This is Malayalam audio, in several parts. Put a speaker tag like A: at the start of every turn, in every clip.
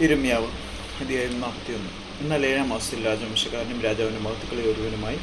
A: ഇരമ്യാവ്. അധ്യായം നാൽപ്പത്തിയൊന്ന്. എന്നാൽ ഏഴാം മാസത്തിൽ രാജവംശക്കാരനും രാജാവിന്റെ മഹത്തുക്കളെ ഒരുവനുമായി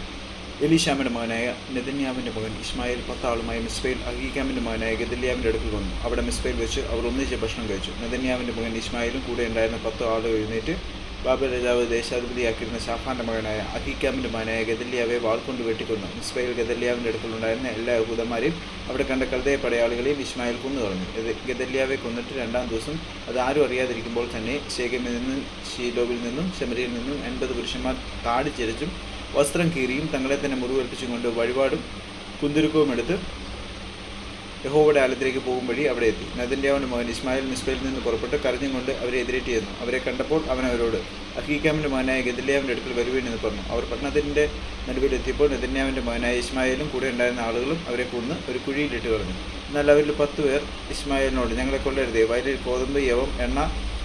A: എലിഷാമിന്റെ മകനായ നെതന്യാവിന്റെ മകൻ ഇസ്മായിൽ പത്താളുമായി മിസ്ബയിൽ അഹീകാമിന്റെ മകനായ ഗദല്യാവിന്റെ അടുക്കൽ വന്നു. അവിടെ മിസ്ബയിൽ വെച്ച് അവർ ഒന്നിച്ച് ഭക്ഷണം കഴിച്ചു. നെതന്യാവിന്റെ മകൻ ഇസ്മായിലും കൂടെ ഉണ്ടായിരുന്ന പത്ത് ആളുകൾ എഴുന്നേറ്റ് ബാബൽ രാജാവ് ദേശാധിപതിയാക്കിയിരുന്ന ഷാഫാന്റെ മകനായ അഹിക്കാമിന്റെ മകനായ ഗദല്യാവെ വാൾകൊണ്ട് വെട്ടിക്കൊന്നു. ഇസ്മയിൽ ഗദല്യാവിന്റെ അടുക്കളുണ്ടായിരുന്ന എല്ലാ യഹൂദന്മാരെയും അവിടെ കണ്ട കൽദയ പടയാളികളെയും ഇസ്മായിൽ കൊന്നുകളഞ്ഞു തുടങ്ങി ഗദല്യാവെ കൊന്നിട്ട് രണ്ടാം ദിവസം അത് ആരും അറിയാതിരിക്കുമ്പോൾ തന്നെ ശേഖമിൽ നിന്നും ഷീലോവിൽ നിന്നും ശമരിയിൽ നിന്നും എൺപത് പുരുഷന്മാർ താടി ചിരച്ചും വസ്ത്രം കീറിയും തങ്ങളെ തന്നെ മുറിവേൽപ്പിച്ചും കൊണ്ട് വഴിപാടും കുന്തിരുക്കവും എടുത്ത് യഹോവയുടെ ആലത്തിലേക്ക് പോകും വഴി അവിടെ എത്തി. നദിന്റെവന്റെ മകൻ ഇസ്മായിൽ മിസ്ബയിൽ നിന്ന് പുറപ്പെട്ട് കരഞ്ഞും കൊണ്ട് അവരെ എതിരേറ്റ് ചെന്നു. അവരെ കണ്ടപ്പോൾ അവൻ അവരോട് അഹീക്കാമിന്റെ മകനായ ഗദല്യാവിന്റെ അടുക്കൽ വരുവേണ്ടെന്ന് പറഞ്ഞു. അവർ പട്ടണത്തിന്റെ നടുവിലെത്തിയപ്പോൾ നെതന്യാവിന്റെ മകനായ ഇസ്മായിലും കൂടെ ഉണ്ടായിരുന്ന ആളുകളും അവരെ കൊന്ന് ഒരു കുഴിയിലിട്ട് കളഞ്ഞു. എന്നാൽ അവരിൽ പത്ത് പേർ ഇസ്മായിലിനോട് ഞങ്ങളെ കൊള്ളരുതേ വയലിൽ കോതമ്പ് യവം എണ്ണ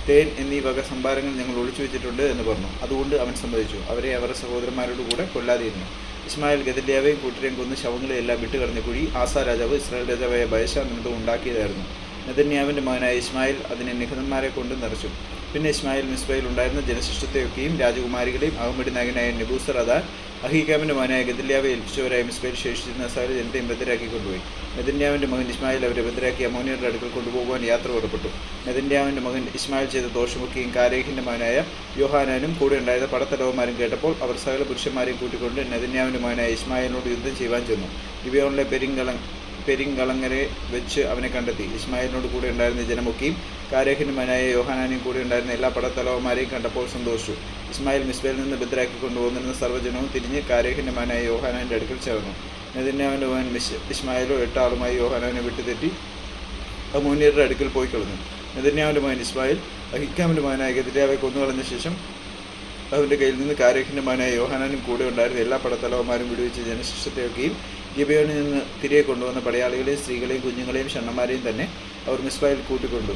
A: തേൻ എന്നീ വക സംഭാരങ്ങൾ ഞങ്ങൾ ഒളിച്ചു വെച്ചിട്ടുണ്ട് എന്ന് പറഞ്ഞു. അതുകൊണ്ട് അവൻ സമ്മതിച്ചു. അവരെ അവരുടെ സഹോദരന്മാരോട് കൂടെ കൊല്ലാതിരുന്നു. ഇസ്മായിൽ ഗദല്യാവെയും കൂട്ടരെയും കൊന്ന് ശവങ്ങളെയെല്ലാം വിട്ടുകളഞ്ഞ കുഴി ആസാ രാജാവ് ഇസ്രായേൽ രാജാവായ ബയശ നിമിത്തം ഉണ്ടാക്കിയതായിരുന്നു. നെതന്യാവിന്റെ മകനായ ഇസ്മായിൽ അതിനെ നിഹതന്മാരെ കൊണ്ട് നിറച്ചു പിന്നെ ഇസ്മായിൽ മിസ്ബയിൽ ഉണ്ടായിരുന്ന ജനശിഷ്ടത്തെയൊക്കെയും രാജകുമാരികളെയും അഹമ്മദ് നായകനായ നെബൂസർ അദാൻ അഹീകാമിന്റെ മകനായ ഗദല്യാവെ ഏൽപ്പിച്ചവരായ മിസ്ബയിൽ ശേഷിച്ചിരുന്ന സകല ജനത്തെയും ഭദ്രാക്കി കൊണ്ടുപോയി. നെതന്യാവിന്റെ മകൻ ഇസ്മായിൽ അവരെ ബദ്ധരാക്കി അമോനിയുടെ അടുക്കൽ കൊണ്ടുപോകുവാൻ യാത്ര പുറപ്പെട്ടു. നെതന്യാവിന്റെ മകൻ ഇസ്മായിൽ ചെയ്ത ദോഷമൊക്കെയും കാരേഹിന്റെ മകനായ യോഹാനാനും കൂടെ ഉണ്ടായിരുന്ന പടത്തലവന്മാരും കേട്ടപ്പോൾ അവർ സകല പുരുഷന്മാരെയും കൂട്ടിക്കൊണ്ട് നെതന്യാവിന്റെ മകനായ ഇസ്മായിലിനോട് യുദ്ധം ചെയ്യുവാൻ ചെന്നു. ഇവയോണിലെ പെരിങ്കളം പെരിങ്കളങ്ങരെ വെച്ച് അവനെ കണ്ടെത്തി. ഇസ്മായിലിനോട് കൂടെ ഉണ്ടായിരുന്ന ജനമൊക്കെയും കാരേഹിന്റെ മകനായ യോഹാനാനും കൂടെ ഉണ്ടായിരുന്ന എല്ലാ പടത്തലവന്മാരെയും കണ്ടപ്പോൾ സന്തോഷിച്ചു. ഇസ്മായിൽ മിസ്ബയിൽ നിന്ന് ബദ്രാക്കി കൊണ്ടുപോകുന്നിരുന്ന സർവജനവും തിരിഞ്ഞ് കാരേഹിന്റെ മകനായ യോഹാനാന്റെ അടുക്കൽ ചേർന്നു. നെതന്യാവിന്റെ മകൻ മിസ് ഇസ്മായിലോ എട്ടാളുമായി യോഹാനാനെ വിട്ടുതെറ്റി അമോനിയറുടെ അടുക്കൽ പോയി കളഞ്ഞു. നെതന്യാവിന്റെ മകൻ ഇസ്മായിൽ അഹിക്കാമിന്റെ മകനായ ഗതിരാവെ കൊന്നുകളഞ്ഞ ശേഷം അവന്റെ കയ്യിൽ നിന്ന് കാരേഹിന്റെ മകനായ യോഹാനാനും കൂടെ ഉണ്ടായിരുന്ന എല്ലാ പടത്തലവന്മാരും വിടുവിച്ച് ജനശിഷ്ടത്തെയൊക്കെയും ഗിബയോണിൽ നിന്ന് തിരികെ കൊണ്ടുവന്ന പടയാളികളെയും സ്ത്രീകളെയും കുഞ്ഞുങ്ങളെയും ഷണ്ണന്മാരെയും തന്നെ അവർ മിസ്ബായിൽ കൂട്ടിക്കൊണ്ടു.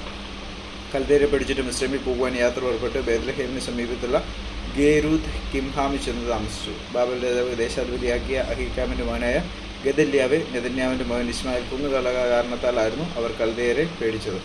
A: കൽതേരെ പിടിച്ചിട്ട് മിസ്രമിൽ പോകുവാൻ യാത്ര പുറപ്പെട്ട് ബേദ്ലഹേമിന് സമീപത്തുള്ള ഗേരൂത്ത് കിംഹാമി ചെന്ന് താമസിച്ചു. ബാബൽ രാജാവ് ദേശാധിപതിയാക്കിയ അഹീക്കാമിന്റെ മകനായ ഗദല്യാവെ നെതന്യാവിന്റെ മകൻ ഇസ്മായിൽ കുന്നുകളക കാരണത്താലായിരുന്നു അവർ കൽതേരെ പേടിച്ചത്.